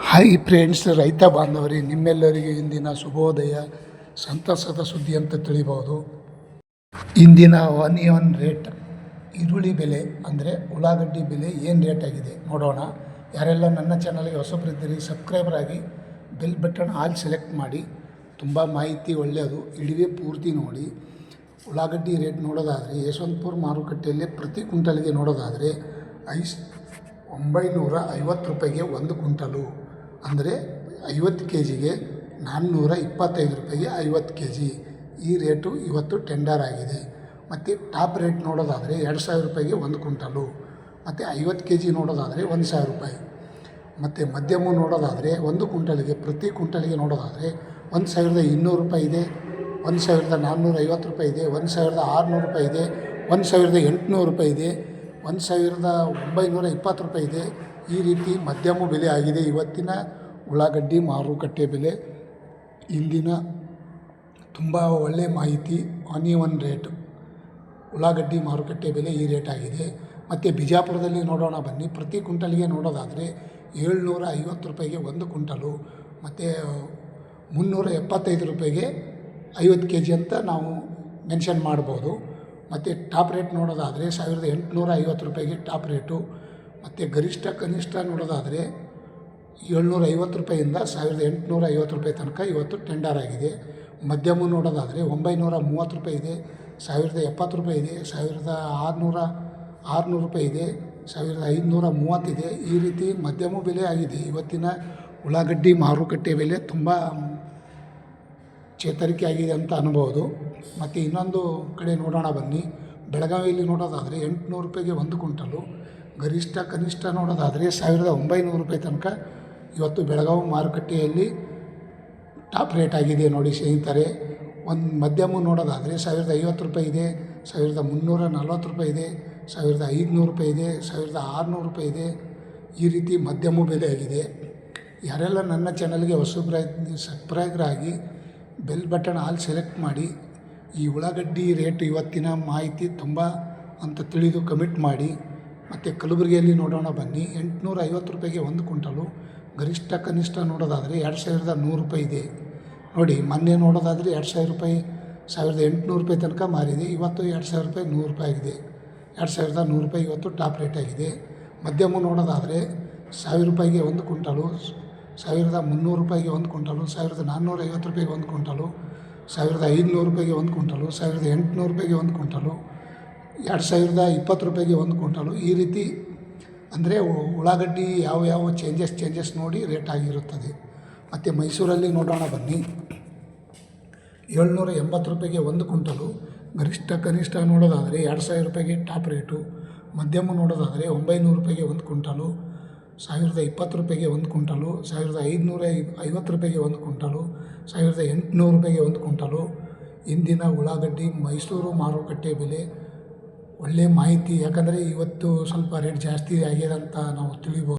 Hi friends ರೈತ ಬಾಂಧವರಿ, ನಿಮ್ಮೆಲ್ಲರಿಗೆ ಇಂದಿನ ಶುಭೋದಯ, ಸಂತಸದ ಸುದ್ದಿ ಅಂತ ತಿಳಿಬೋದು. ಇಂದಿನ ಆನಿಯನ್ ರೇಟ್ ಈರುಳ್ಳಿ ಬೆಲೆ ಅಂದರೆ ಉಳ್ಳಾಗಡ್ಡಿ ಬೆಲೆ ಏನು ರೇಟ್ ಆಗಿದೆ ನೋಡೋಣ. ಯಾರೆಲ್ಲ ನನ್ನ ಚಾನಲ್ಗೆ ಹೊಸಬ್ರಿದ್ದೀರಿ ಸಬ್ಸ್ಕ್ರೈಬರ್ ಆಗಿ ಬೆಲ್ ಬಟನ್ ಆಲ್ ಸೆಲೆಕ್ಟ್ ಮಾಡಿ. ತುಂಬ ಮಾಹಿತಿ ಒಳ್ಳೆಯದು ಇಡೀ ಪೂರ್ತಿ ನೋಡಿ. ಉಳ್ಳಾಗಡ್ಡಿ ರೇಟ್ ನೋಡೋದಾದರೆ, ಯಶವಂತಪುರ ಮಾರುಕಟ್ಟೆಯಲ್ಲಿ ಪ್ರತಿ ಕ್ವಿಂಟಲ್ಗೆ ನೋಡೋದಾದರೆ, ಐಸ್ ಒಂಬೈನೂರ ಐವತ್ತು ರೂಪಾಯಿಗೆ ಒಂದು ಕ್ವಿಂಟಲು. ಅಂದರೆ ಐವತ್ತು ಕೆ ಜಿಗೆ ನಾನ್ನೂರ ಇಪ್ಪತ್ತೈದು ರೂಪಾಯಿಗೆ ಐವತ್ತು ಕೆ ಜಿ ಈ ರೇಟು ಇವತ್ತು ಟೆಂಡರ್ ಆಗಿದೆ. ಮತ್ತು ಟಾಪ್ ರೇಟ್ ನೋಡೋದಾದರೆ ಎರಡು ಸಾವಿರ ರೂಪಾಯಿಗೆ ಒಂದು ಕ್ವಿಂಟಲು. ಮತ್ತು ಐವತ್ತು ಕೆ ಜಿ ನೋಡೋದಾದರೆ ಒಂದು ಸಾವಿರ ರೂಪಾಯಿ. ಮತ್ತು ಮಧ್ಯಮ ನೋಡೋದಾದರೆ ಒಂದು ಕ್ವಿಂಟಲಿಗೆ ಪ್ರತಿ ಕ್ವಿಂಟಲಿಗೆ ನೋಡೋದಾದರೆ ಒಂದು ಸಾವಿರದ ಇನ್ನೂರು ರೂಪಾಯಿ ಇದೆ. ಒಂದು ಸಾವಿರದ ನಾನ್ನೂರ ಐವತ್ತು ರೂಪಾಯಿ ಇದೆ. ಒಂದು ಸಾವಿರದ ಆರುನೂರು ರೂಪಾಯಿ ಇದೆ. ಒಂದು ಸಾವಿರದ ಎಂಟುನೂರು ರೂಪಾಯಿ ಇದೆ. ಒಂದು ಸಾವಿರದ ಒಂಬೈನೂರ ಇಪ್ಪತ್ತು ರೂಪಾಯಿ ಇದೆ. ಈ ರೀತಿ ಮಧ್ಯಮ ಬೆಲೆ ಆಗಿದೆ. ಇವತ್ತಿನ ಉಳ್ಳಾಗಡ್ಡಿ ಮಾರುಕಟ್ಟೆ ಬೆಲೆ ಇಂದಿನ ತುಂಬ ಒಳ್ಳೆಯ ಮಾಹಿತಿ, ಆನಿಯನ್ ರೇಟ್. ಉಳ್ಳಾಗಡ್ಡಿ ಮಾರುಕಟ್ಟೆ ಬೆಲೆ ಈ ರೇಟ್ ಆಗಿದೆ. ಮತ್ತು ಬಿಜಾಪುರದಲ್ಲಿ ನೋಡೋಣ ಬನ್ನಿ. ಪ್ರತಿ ಕುಂಟಲ್ಗೆ ನೋಡೋದಾದರೆ ಏಳ್ನೂರ ಐವತ್ತು ರೂಪಾಯಿಗೆ ಒಂದು ಕುಂಟಲು ಮತ್ತು ಮುನ್ನೂರ ಎಪ್ಪತ್ತೈದು ರೂಪಾಯಿಗೆ ಐವತ್ತು ಕೆ ಜಿ ಅಂತ ನಾವು ಮೆನ್ಷನ್ ಮಾಡ್ಬೋದು. ಮತ್ತು ಟಾಪ್ ರೇಟ್ ನೋಡೋದಾದರೆ ಸಾವಿರದ ಎಂಟುನೂರ ಐವತ್ತು ರೂಪಾಯಿಗೆ ಟಾಪ್ ರೇಟು. ಮತ್ತು ಗರಿಷ್ಠ ಕನಿಷ್ಠ ನೋಡೋದಾದರೆ ಏಳ್ನೂರ ಐವತ್ತು ರೂಪಾಯಿಂದ ಸಾವಿರದ ಎಂಟುನೂರ ಐವತ್ತು ರೂಪಾಯಿ ತನಕ ಇವತ್ತು ಟೆಂಡರ್ ಆಗಿದೆ. ಮಧ್ಯಮ ನೋಡೋದಾದರೆ ಒಂಬೈನೂರ ಮೂವತ್ತು ರೂಪಾಯಿ ಇದೆ, ಸಾವಿರದ ಎಪ್ಪತ್ತು ರೂಪಾಯಿ ಇದೆ, ಸಾವಿರದ ಆರುನೂರ, ಆರುನೂರು ರೂಪಾಯಿ ಇದೆ, ಸಾವಿರದ ಐದುನೂರ ಮೂವತ್ತಿದೆ ಈ ರೀತಿ ಮಧ್ಯಮ ಬೆಲೆ ಆಗಿದೆ. ಇವತ್ತಿನ ಉಳ್ಳಾಗಡ್ಡಿ ಮಾರುಕಟ್ಟೆ ಬೆಲೆ ತುಂಬ ಚೇತರಿಕೆ ಆಗಿದೆ ಅಂತ ಅನ್ಬೋದು. ಮತ್ತು ಇನ್ನೊಂದು ಕಡೆ ನೋಡೋಣ ಬನ್ನಿ. ಬೆಳಗಾವಿಯಲ್ಲಿ ನೋಡೋದಾದರೆ ಎಂಟುನೂರು ರೂಪಾಯಿಗೆ ಒಂದು ಕ್ವಿಂಟಲು ಗರಿಷ್ಠ ಕನಿಷ್ಠ ನೋಡೋದಾದರೆ ಸಾವಿರದ ಒಂಬೈನೂರು ರೂಪಾಯಿ ತನಕ ಇವತ್ತು ಬೆಳಗಾವಿ ಮಾರುಕಟ್ಟೆಯಲ್ಲಿ ಟಾಪ್ ರೇಟ್ ಆಗಿದೆ ನೋಡಿ ಸ್ನೇಹಿತರೆ. ಒಂದು ಮಧ್ಯಮ ನೋಡೋದಾದರೆ ಸಾವಿರದ ಐವತ್ತು ರೂಪಾಯಿ ಇದೆ, ಸಾವಿರದ ಮುನ್ನೂರ ನಲ್ವತ್ತು ರೂಪಾಯಿ ಇದೆ, ಸಾವಿರದ ಐದುನೂರು ರೂಪಾಯಿ ಇದೆ, ಸಾವಿರದ ಆರುನೂರು ರೂಪಾಯಿ ಇದೆ. ಈ ರೀತಿ ಮಧ್ಯಮ ಬೆಲೆ ಆಗಿದೆ. ಯಾರೆಲ್ಲ ನನ್ನ ಚಾನಲ್ಗೆ ಹೊಸಬ್ರಾಗಿ ಸಬ್ಸ್ಕ್ರೈಬರಾಗಿ ಬೆಲ್ ಬಟನ್ ಆಲ್ ಸೆಲೆಕ್ಟ್ ಮಾಡಿ, ಈ ಉಳ್ಳಾಗಡ್ಡಿ ರೇಟ್ ಇವತ್ತಿನ ಮಾಹಿತಿ ತುಂಬ ಅಂತ ತಿಳಿದು ಕಮಿಟ್ ಮಾಡಿ ಮತ್ತು ಕಲಬುರಗಿಯಲ್ಲಿ ನೋಡೋಣ ಬನ್ನಿ. ಎಂಟುನೂರ ಐವತ್ತು ರೂಪಾಯಿಗೆ ಒಂದು ಕ್ವಿಂಟಲು. ಗರಿಷ್ಠ ಕನಿಷ್ಠ ನೋಡೋದಾದರೆ ಎರಡು ಸಾವಿರದ ನೂರು ರೂಪಾಯಿ ಇದೆ. ನೋಡಿ, ಮೊನ್ನೆ ನೋಡೋದಾದರೆ ಎರಡು ಸಾವಿರ ರೂಪಾಯಿ, ಸಾವಿರದ ಎಂಟುನೂರು ರೂಪಾಯಿ ತನಕ ಮಾರಿದೆ. ಇವತ್ತು ಎರಡು ಸಾವಿರ ರೂಪಾಯಿ ನೂರು ರೂಪಾಯಿ ಆಗಿದೆ. ಎರಡು ಸಾವಿರದ ನೂರು ರೂಪಾಯಿ ಇವತ್ತು ಟಾಪ್ ರೇಟ್ ಆಗಿದೆ. ಮಧ್ಯಮ ನೋಡೋದಾದರೆ ಸಾವಿರ ರೂಪಾಯಿಗೆ ಒಂದು ಕ್ವಿಂಟಲು, ಸಾವಿರದ ಮುನ್ನೂರು ರೂಪಾಯಿಗೆ ಒಂದು ಕ್ವಿಂಟಲು, ಸಾವಿರದ ನಾನ್ನೂರ ಐವತ್ತು ರೂಪಾಯಿಗೆ ಒಂದು ಕ್ವಿಂಟಲು, ಸಾವಿರದ ಐದುನೂರು ರೂಪಾಯಿಗೆ ಒಂದು ಕ್ವಿಂಟಲು, ಸಾವಿರದ ಎಂಟುನೂರು ರೂಪಾಯಿಗೆ ಒಂದು ಕ್ವಿಂಟಲು ಎರಡು ಸಾವಿರದ ಇಪ್ಪತ್ತು ರೂಪಾಯಿಗೆ ಒಂದು ಕ್ವಿಂಟಲು. ಈ ರೀತಿ ಅಂದರೆ ಉಳ್ಳಾಗಡ್ಡಿ ಯಾವ ಯಾವ ಚೇಂಜಸ್ ಚೇಂಜಸ್ ನೋಡಿ ರೇಟ್ ಆಗಿರುತ್ತದೆ. ಮತ್ತು ಮೈಸೂರಲ್ಲಿ ನೋಡೋಣ ಬನ್ನಿ. ಏಳ್ನೂರ ಎಂಬತ್ತು ರೂಪಾಯಿಗೆ ಒಂದು ಕ್ವಿಂಟಲು. ಗರಿಷ್ಠ, ಕನಿಷ್ಠ ನೋಡೋದಾದರೆ ಎರಡು ಸಾವಿರ ರೂಪಾಯಿಗೆ ಟಾಪ್ ರೇಟು ಮಧ್ಯಮ ನೋಡೋದಾದರೆ ಒಂಬೈನೂರು ರೂಪಾಯಿಗೆ ಒಂದು ಕ್ವಿಂಟಲು. ಸಾವಿರದ ಇಪ್ಪತ್ತು ರೂಪಾಯಿಗೆ ಒಂದು ಕ್ವಿಂಟಲು. ಸಾವಿರದ ಐದುನೂರ ಐವತ್ತು ರೂಪಾಯಿಗೆ ಒಂದು ಕ್ವಿಂಟಲು. ಸಾವಿರದ ಎಂಟುನೂರು ರೂಪಾಯಿಗೆ ಒಂದು ಕ್ವಿಂಟಲು. ಇಂದಿನ ಉಳ್ಳಾಗಡ್ಡಿ ಮೈಸೂರು ಮಾರುಕಟ್ಟೆ ಬೆಲೆ ಒಳ್ಳೆಯ ಮಾಹಿತಿ ಯಾಕಂದರೆ ಇವತ್ತು ಸ್ವಲ್ಪ ರೇಟ್ ಜಾಸ್ತಿ ಆಗ್ಯದಂತ ನಾವು ತಿಳಿಬೋದು.